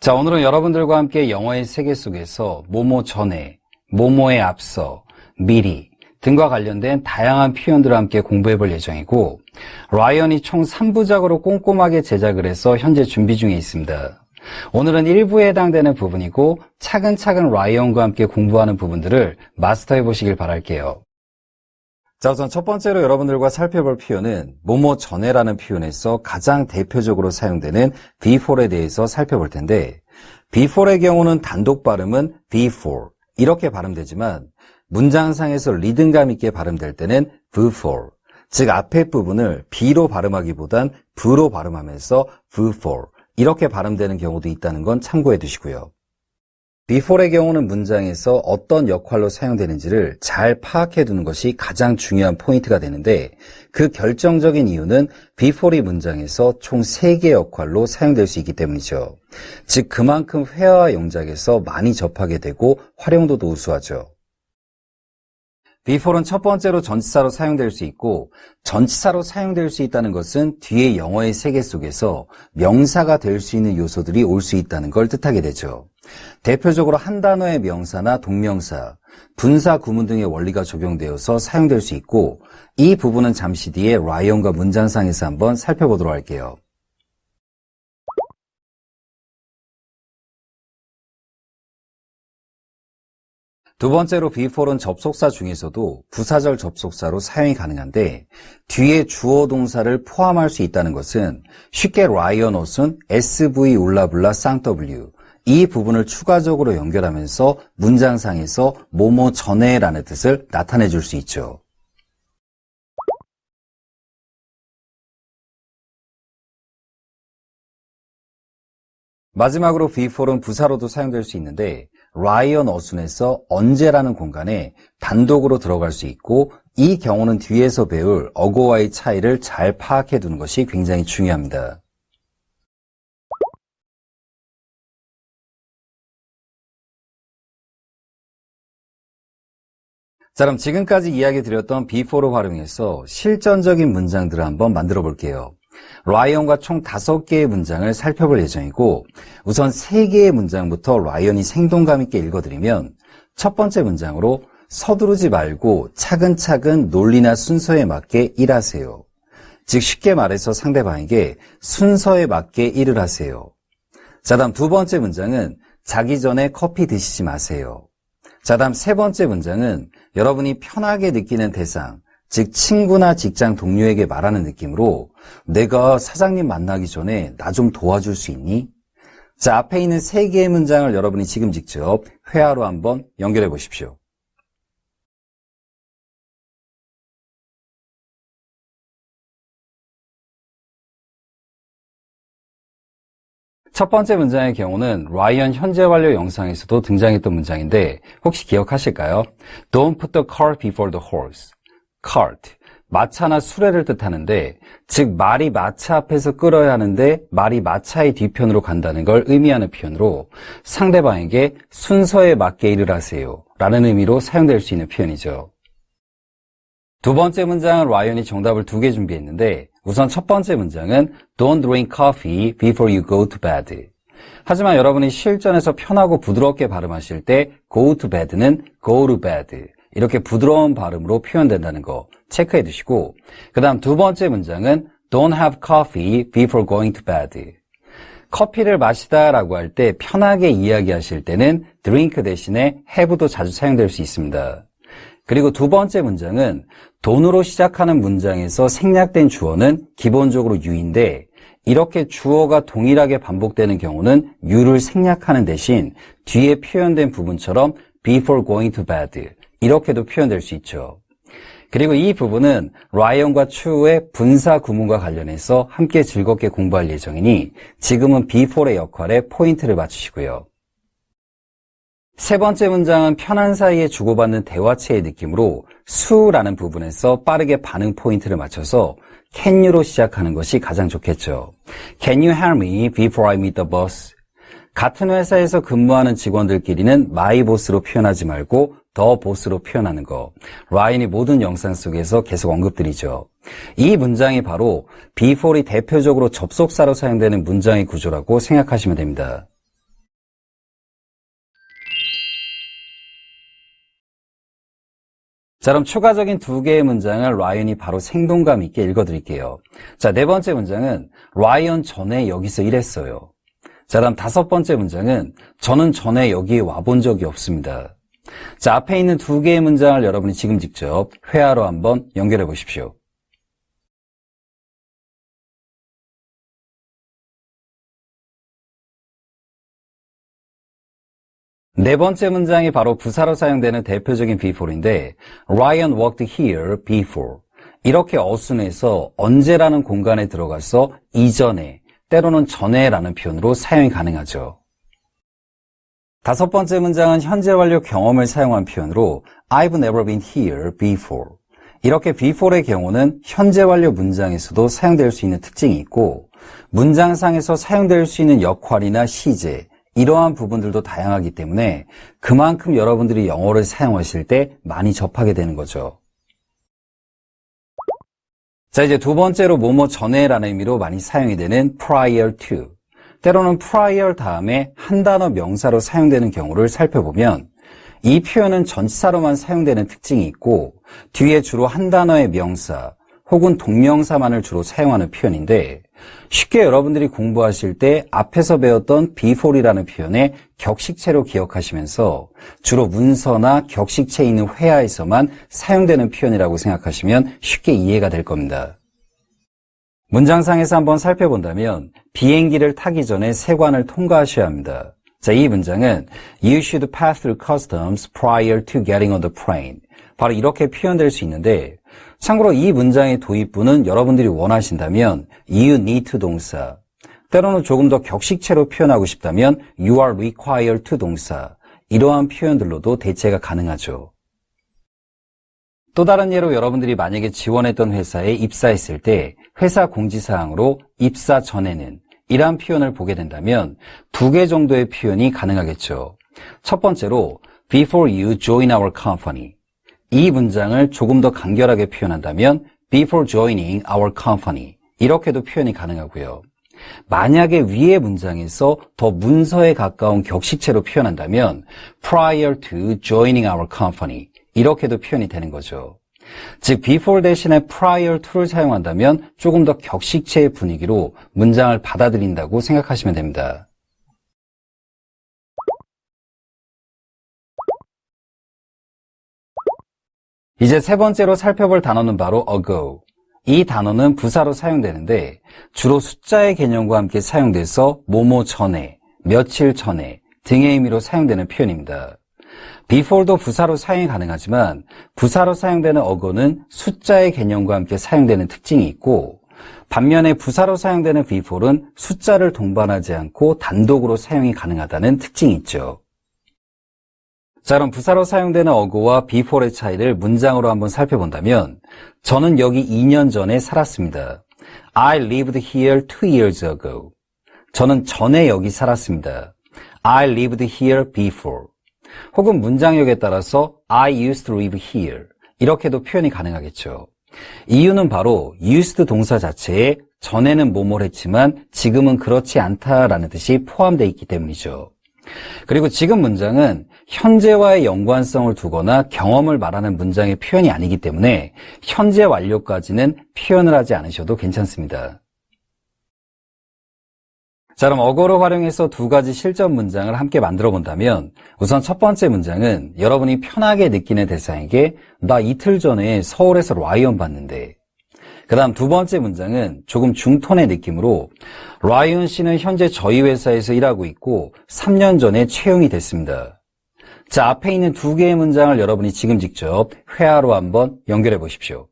자, 오늘은 여러분들과 함께 영어의 세계 속에서 모모 전에, 모모에 앞서, 미리 등과 관련된 다양한 표현들을 함께 공부해 볼 예정이고, 라이언이 총 3부작으로 꼼꼼하게 제작을 해서 현재 준비 중에 있습니다. 오늘은 1부에 해당되는 부분이고, 차근차근 라이언과 함께 공부하는 부분들을 마스터해 보시길 바랄게요. 자, 우선 첫 번째로 여러분들과 살펴볼 표현은 뭐뭐 전에라는 표현에서 가장 대표적으로 사용되는 before에 대해서 살펴볼 텐데 before의 경우는 단독 발음은 before 이렇게 발음되지만 문장상에서 리듬감 있게 발음될 때는 before 즉 앞에 부분을 b로 발음하기보단 v로 발음하면서 before 이렇게 발음되는 경우도 있다는 건 참고해 두시고요. Before의 경우는 문장에서 어떤 역할로 사용되는지를 잘 파악해 두는 것이 가장 중요한 포인트가 되는데 그 결정적인 이유는 before이 문장에서 총 3개의 역할로 사용될 수 있기 때문이죠. 즉 그만큼 회화와 영작에서 많이 접하게 되고 활용도도 우수하죠. before는 첫 번째로 전치사로 사용될 수 있고 전치사로 사용될 수 있다는 것은 뒤에 영어의 세계 속에서 명사가 될 수 있는 요소들이 올 수 있다는 걸 뜻하게 되죠. 대표적으로 한 단어의 명사나 동명사, 분사, 구문 등의 원리가 적용되어서 사용될 수 있고 이 부분은 잠시 뒤에 라이언과 문장상에서 한번 살펴보도록 할게요. 두 번째로 before는 접속사 중에서도 부사절 접속사로 사용이 가능한데 뒤에 주어 동사를 포함할 수 있다는 것은 쉽게 라이언 옷은 SV 울라블라 쌍W 이 부분을 추가적으로 연결하면서 문장상에서 뭐뭐 전에라는 뜻을 나타내 줄 수 있죠. 마지막으로 before는 부사로도 사용될 수 있는데 라이언 어순에서 언제라는 공간에 단독으로 들어갈 수 있고 이 경우는 뒤에서 배울 어고와의 차이를 잘 파악해 두는 것이 굉장히 중요합니다. 자, 그럼 지금까지 이야기 드렸던 before를 활용해서 실전적인 문장들을 한번 만들어 볼게요. 라이언과 총 다섯 개의 문장을 살펴볼 예정이고 우선 세 개의 문장부터 라이언이 생동감 있게 읽어드리면 첫 번째 문장으로 서두르지 말고 차근차근 논리나 순서에 맞게 일하세요. 즉 쉽게 말해서 상대방에게 순서에 맞게 일을 하세요. 자, 다음 두 번째 문장은 자기 전에 커피 드시지 마세요. 자, 다음 세 번째 문장은 여러분이 편하게 느끼는 대상, 즉 친구나 직장 동료에게 말하는 느낌으로 내가 사장님 만나기 전에 나 좀 도와줄 수 있니? 자, 앞에 있는 세 개의 문장을 여러분이 지금 직접 회화로 한번 연결해 보십시오. 첫 번째 문장의 경우는 라이언 현재 완료 영상에서도 등장했던 문장인데 혹시 기억하실까요? Don't put the cart before the horse. cart. 마차나 수레를 뜻하는데 즉 말이 마차 앞에서 끌어야 하는데 말이 마차의 뒤편으로 간다는 걸 의미하는 표현으로 상대방에게 순서에 맞게 일을 하세요 라는 의미로 사용될 수 있는 표현이죠. 두 번째 문장은 라이언이 정답을 두 개 준비했는데 우선 첫 번째 문장은 Don't drink coffee before you go to bed. 하지만 여러분이 실전에서 편하고 부드럽게 발음하실 때 go to bed는 go to bed. 이렇게 부드러운 발음으로 표현된다는 거 체크해 두시고 그 다음 두 번째 문장은 Don't have coffee before going to bed. 커피를 마시다 라고 할 때 편하게 이야기하실 때는 drink 대신에 have도 자주 사용될 수 있습니다. 그리고 두 번째 문장은 돈으로 시작하는 문장에서 생략된 주어는 기본적으로 you인데 이렇게 주어가 동일하게 반복되는 경우는 you를 생략하는 대신 뒤에 표현된 부분처럼 before going to bed 이렇게도 표현될 수 있죠. 그리고 이 부분은 라이언과 추후의 분사 구문과 관련해서 함께 즐겁게 공부할 예정이니 지금은 before의 역할에 포인트를 맞추시고요. 세 번째 문장은 편한 사이에 주고받는 대화체의 느낌으로 수라는 부분에서 빠르게 반응 포인트를 맞춰서 can you로 시작하는 것이 가장 좋겠죠. Can you help me before I meet the boss? 같은 회사에서 근무하는 직원들끼리는 my boss로 표현하지 말고 the boss로 표현하는 거. 라인이 모든 영상 속에서 계속 언급드리죠. 이 문장이 바로 before이 대표적으로 접속사로 사용되는 문장의 구조라고 생각하시면 됩니다. 자, 그럼 추가적인 두 개의 문장을 라이언이 바로 생동감 있게 읽어드릴게요. 자, 네 번째 문장은 라이언 전에 여기서 일했어요. 자, 다음 다섯 번째 문장은 저는 전에 여기에 와본 적이 없습니다. 자, 앞에 있는 두 개의 문장을 여러분이 지금 직접 회화로 한번 연결해 보십시오. 네 번째 문장이 바로 부사로 사용되는 대표적인 before인데 Ryan worked here before 이렇게 어순에서 언제라는 공간에 들어가서 이전에 때로는 전에라는 표현으로 사용이 가능하죠. 다섯 번째 문장은 현재 완료 경험을 사용한 표현으로 I've never been here before 이렇게 before의 경우는 현재 완료 문장에서도 사용될 수 있는 특징이 있고 문장상에서 사용될 수 있는 역할이나 시제 이러한 부분들도 다양하기 때문에 그만큼 여러분들이 영어를 사용하실 때 많이 접하게 되는 거죠. 자, 이제 두 번째로 뭐뭐 전에라는 의미로 많이 사용이 되는 prior to. 때로는 prior 다음에 한 단어 명사로 사용되는 경우를 살펴보면 이 표현은 전치사로만 사용되는 특징이 있고 뒤에 주로 한 단어의 명사 혹은 동명사만을 주로 사용하는 표현인데 쉽게 여러분들이 공부하실 때 앞에서 배웠던 before이라는 표현의 격식체로 기억하시면서 주로 문서나 격식체 있는 회화에서만 사용되는 표현이라고 생각하시면 쉽게 이해가 될 겁니다. 문장상에서 한번 살펴본다면 비행기를 타기 전에 세관을 통과하셔야 합니다. 자, 이 문장은 You should pass through customs prior to getting on the plane. 바로 이렇게 표현될 수 있는데 참고로 이 문장의 도입부는 여러분들이 원하신다면 you need to 동사 때로는 조금 더 격식체로 표현하고 싶다면 you are required to 동사 이러한 표현들로도 대체가 가능하죠. 또 다른 예로 여러분들이 만약에 지원했던 회사에 입사했을 때 회사 공지사항으로 입사 전에는 이러한 표현을 보게 된다면 두 개 정도의 표현이 가능하겠죠. 첫 번째로 before you join our company 이 문장을 조금 더 간결하게 표현한다면 before joining our company 이렇게도 표현이 가능하고요. 만약에 위의 문장에서 더 문서에 가까운 격식체로 표현한다면 prior to joining our company 이렇게도 표현이 되는 거죠. 즉 before 대신에 prior to를 사용한다면 조금 더 격식체의 분위기로 문장을 받아들인다고 생각하시면 됩니다. 이제 세 번째로 살펴볼 단어는 바로 ago. 이 단어는 부사로 사용되는데 주로 숫자의 개념과 함께 사용돼서 뭐뭐 전에, 며칠 전에 등의 의미로 사용되는 표현입니다. Before도 부사로 사용이 가능하지만 부사로 사용되는 ago는 숫자의 개념과 함께 사용되는 특징이 있고 반면에 부사로 사용되는 before는 숫자를 동반하지 않고 단독으로 사용이 가능하다는 특징이 있죠. 자, 그럼 부사로 사용되는 어구와 before의 차이를 문장으로 한번 살펴본다면 저는 여기 2년 전에 살았습니다. I lived here two years ago. 저는 전에 여기 살았습니다. I lived here before. 혹은 문장력에 따라서 I used to live here. 이렇게도 표현이 가능하겠죠. 이유는 바로 used 동사 자체에 전에는 뭐뭘 했지만 지금은 그렇지 않다라는 뜻이 포함되어 있기 때문이죠. 그리고 지금 문장은 현재와의 연관성을 두거나 경험을 말하는 문장의 표현이 아니기 때문에 현재 완료까지는 표현을 하지 않으셔도 괜찮습니다. 자, 그럼 어거를 활용해서 두 가지 실전 문장을 함께 만들어 본다면 우선 첫 번째 문장은 여러분이 편하게 느끼는 대상에게 나 이틀 전에 서울에서 라이언 봤는데 그 다음 두 번째 문장은 조금 중톤의 느낌으로 라이언 씨는 현재 저희 회사에서 일하고 있고 3년 전에 채용이 됐습니다. 자, 앞에 있는 두 개의 문장을 여러분이 지금 직접 회화로 한번 연결해 보십시오.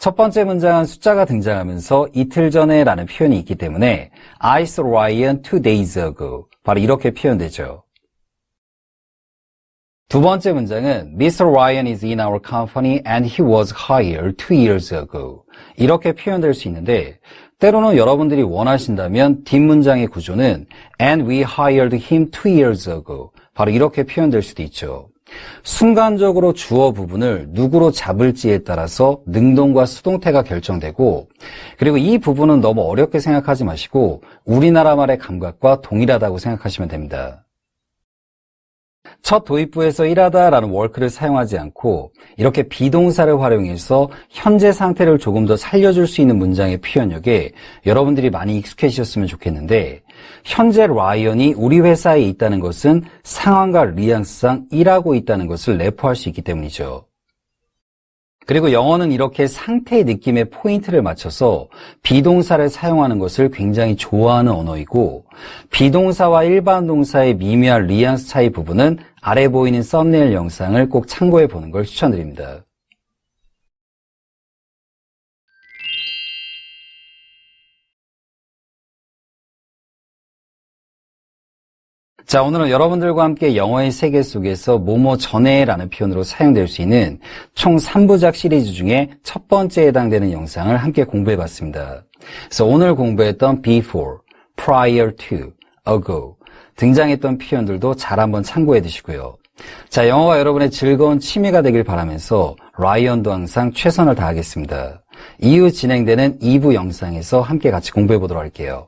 첫 번째 문장은 숫자가 등장하면서 이틀 전에 라는 표현이 있기 때문에 I saw Ryan two days ago. 바로 이렇게 표현되죠. 두 번째 문장은 Mr. Ryan is in our company and he was hired two years ago. 이렇게 표현될 수 있는데 때로는 여러분들이 원하신다면 뒷문장의 구조는 and we hired him two years ago. 바로 이렇게 표현될 수도 있죠. 순간적으로 주어 부분을 누구로 잡을지에 따라서 능동과 수동태가 결정되고 그리고 이 부분은 너무 어렵게 생각하지 마시고 우리나라 말의 감각과 동일하다고 생각하시면 됩니다. 첫 도입부에서 일하다라는 월크를 사용하지 않고 이렇게 비동사를 활용해서 현재 상태를 조금 더 살려줄 수 있는 문장의 표현력에 여러분들이 많이 익숙해지셨으면 좋겠는데 현재 라이언이 우리 회사에 있다는 것은 상황과 리앙스상 일하고 있다는 것을 내포할 수 있기 때문이죠. 그리고 영어는 이렇게 상태의 느낌에 포인트를 맞춰서 비동사를 사용하는 것을 굉장히 좋아하는 언어이고 비동사와 일반 동사의 미묘한 리앙스 차이 부분은 아래 보이는 썸네일 영상을 꼭 참고해 보는 걸 추천드립니다. 자, 오늘은 여러분들과 함께 영어의 세계 속에서 뭐뭐 전에라는 표현으로 사용될 수 있는 총 3부작 시리즈 중에 첫 번째에 해당되는 영상을 함께 공부해 봤습니다. 그래서 오늘 공부했던 before, prior to, ago 등장했던 표현들도 잘 한번 참고해 두시고요. 자, 영어가 여러분의 즐거운 취미가 되길 바라면서 라이언도 항상 최선을 다하겠습니다. 이후 진행되는 2부 영상에서 함께 같이 공부해 보도록 할게요.